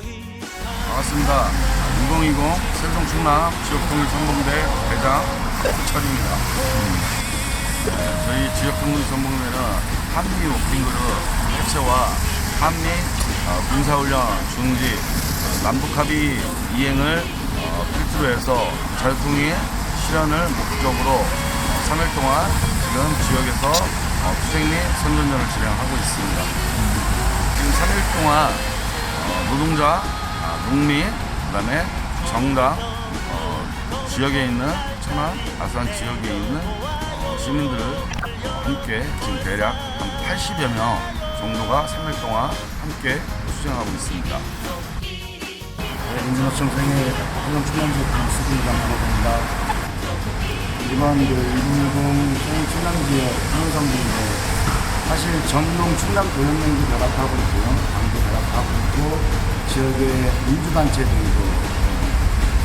반갑습니다. 2020 세종 충남 지역통일 선봉대 대장 철입니다. 네, 저희 지역통일 선봉대는 한미 워킹그룹 해체와 한미 어, 군사훈련 중지 어, 남북합의 이행을 어, 필두로 해서 자유통일 실현을 목적으로 3일 동안 지금 지역에서 어, 투쟁 및 선전전을 진행하고 있습니다. 지금 3일 동안 어, 노동자, 아, 농민, 그다음에 정당, 어, 지역에 있는 천안, 아산 지역에 있는 어, 시민들을 어, 함께 지금 대략 한 80여 명 정도가 3일 동안 함께 수행하고 있습니다. 네, 민주노총 생애 해당 충남지역 수군장 강호동입니다. 이번 그 2020 생애 충남지역 항성부인데 사실 전동 충남 도연맹도 결합하고 있고요. 결합하고 있고 지역의 민주단체들도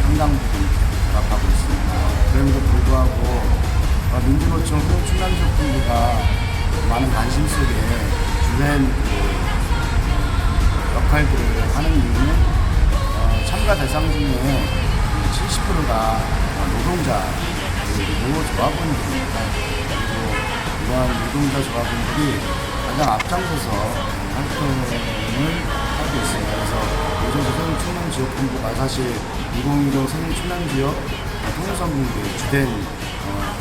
상당 부분 결합하고 있습니다. 그럼에도 불구하고 어, 민주노총 후 충남지역 본부가 많은 관심 속에 주된 그 역할들을 하는 이유는 어, 참가 대상 중에 70%가 노동자, 그리고 노조합원들입니다. 그리고 이러한 노동자 조합원들이 가장 앞장서서 활동을 하고 있습니다. 그래서 요즘 세종 충남 지역본부가 사실 2020 세종 충남 지역 통일선분들의 주된 어,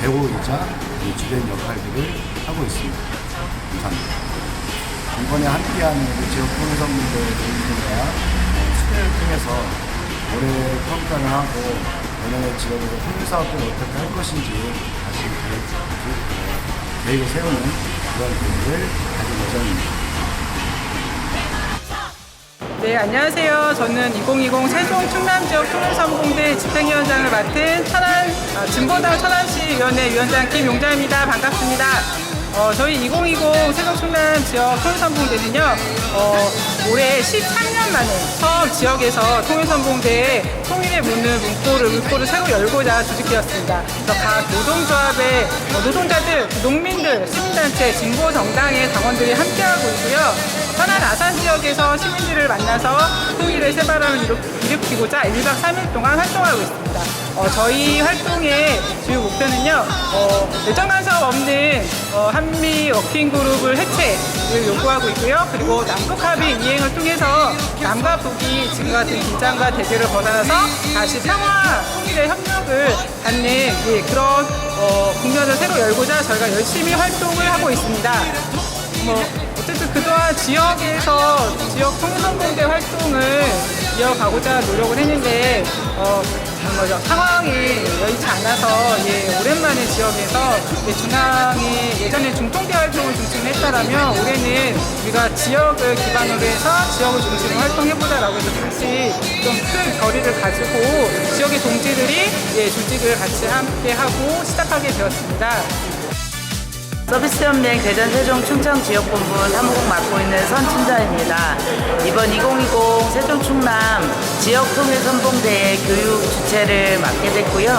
배우이자 이 주된 역할들을 하고 있습니다. 감사합니다. 이번에 함께하는 지역 통일선분들 분들과 수련을 통해서 올해 평가를 하고 내년에 지역에서 통일사업들을 어떻게 할 것인지 다시 계획, 그, 계획을 세우는 그런 계획을 가질 예정입니다. 네, 안녕하세요. 저는 2020 세종 충남 지역 통일선공대 집행위원장을 맡은 천안, 아, 진보당 천안시 위원회 위원장 김용자입니다. 반갑습니다. 어, 저희 2020 세종 충남 지역 통일선공대는요, 어, 올해 13년 만에 처음 지역에서 통일선공대에 통일의 문을 문고를 물고를 새로 열고자 조직되었습니다. 그래서 각 노동조합의 어, 노동자들, 농민들, 시민단체, 진보 정당의 당원들이 함께하고 있고요. 천안 아산 지역에서 시민들을 만나서 통일의 새바람을 일으- 일으키고자 1박 3일 동안 활동하고 있습니다. 어, 저희 활동의 주요 목표는요, 어, 예정간섭 없는 어, 한미 워킹 그룹을 해체를 요구하고 있고요. 그리고 남북 합의 이행을 통해서 남과 북이 지금 같은 긴장과 대결을 벗어나서 다시 평화, 통일의 협력을 갖는 예, 그런 어, 국면을 새로 열고자 저희가 열심히 활동을 하고 있습니다. 뭐 어쨌든 그 지역에서 지역 통일선공대 활동을 이어가고자 노력을 했는데 어, 뭐죠 상황이 여의치 않아서 예, 오랜만에 지역에서 예, 중앙이 예전에 중통대 활동을 중심으로 했다라면 올해는 우리가 지역을 기반으로 해서 지역을 중심으로 활동해보자라고 해서 다시 좀 큰 결의를 가지고 지역의 동지들이 예, 조직을 같이 함께 하고 시작하게 되었습니다. 서비스 연맹 대전 세종 충청 지역본부 사무국 맡고 있는 선춘자입니다. 이번 2020 세종 충남 지역 통일 선봉대의 교육 주최를 맡게 됐고요.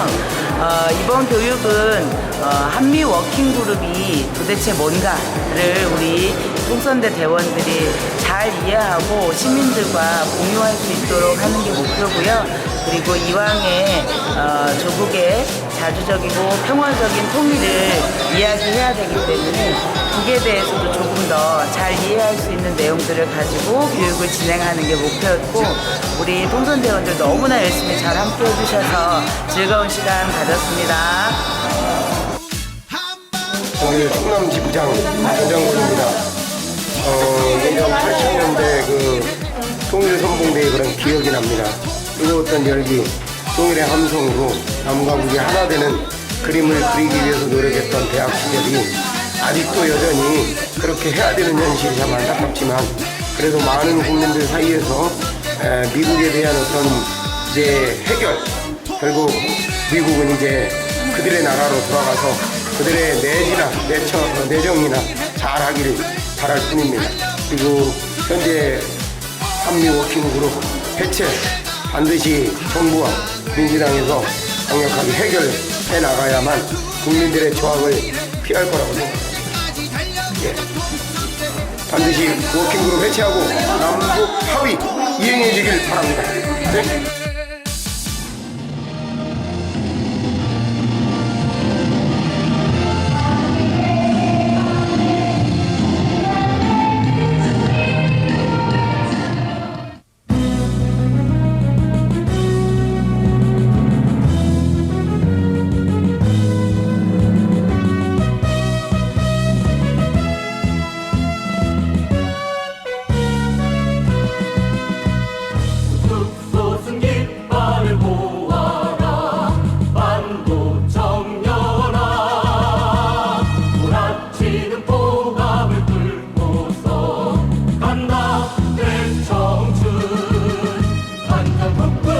어, 이번 교육은 어, 한미 워킹 그룹이 도대체 뭔가를 우리 통선대 대원들이 잘 이해하고 시민들과 공유할 수 있도록 하는 게 목표고요. 그리고 이왕에 어, 조국의 자주적이고 평화적인 통일을 이야기해야 되기 때문에 북에 대해서도 조금 더 잘 이해할 수 있는 내용들을 가지고 교육을 진행하는 게 목표였고 우리 통선대원들 너무나 열심히 잘 함께 해주셔서 즐거운 시간 가졌습니다. 독일 충남 지부장 전장군입니다. 어, 예전 80년대 그 통일 선봉대의 그런 기억이 납니다. 뜨거웠던 열기, 통일의 함성으로 남과 북이 하나 되는 그림을 그리기 위해서 노력했던 대학 시절이 아직도 여전히 그렇게 해야 되는 현실이 참 안타깝지만 그래도 많은 국민들 사이에서 에, 미국에 대한 어떤 이제 해결 결국 미국은 이제 그들의 나라로 돌아가서 그들의 내지나 내처, 내정이나 잘하기를 바랄 뿐입니다. 그리고 현재 한미 워킹그룹 해체 반드시 정부와 민주당에서 강력하게 해결해 나가야만 국민들의 조합을 피할 거라고 생각합니다. 예. 반드시 워킹그룹 해체하고 남북 합의 이행해 주길 바랍니다. 네? up, up.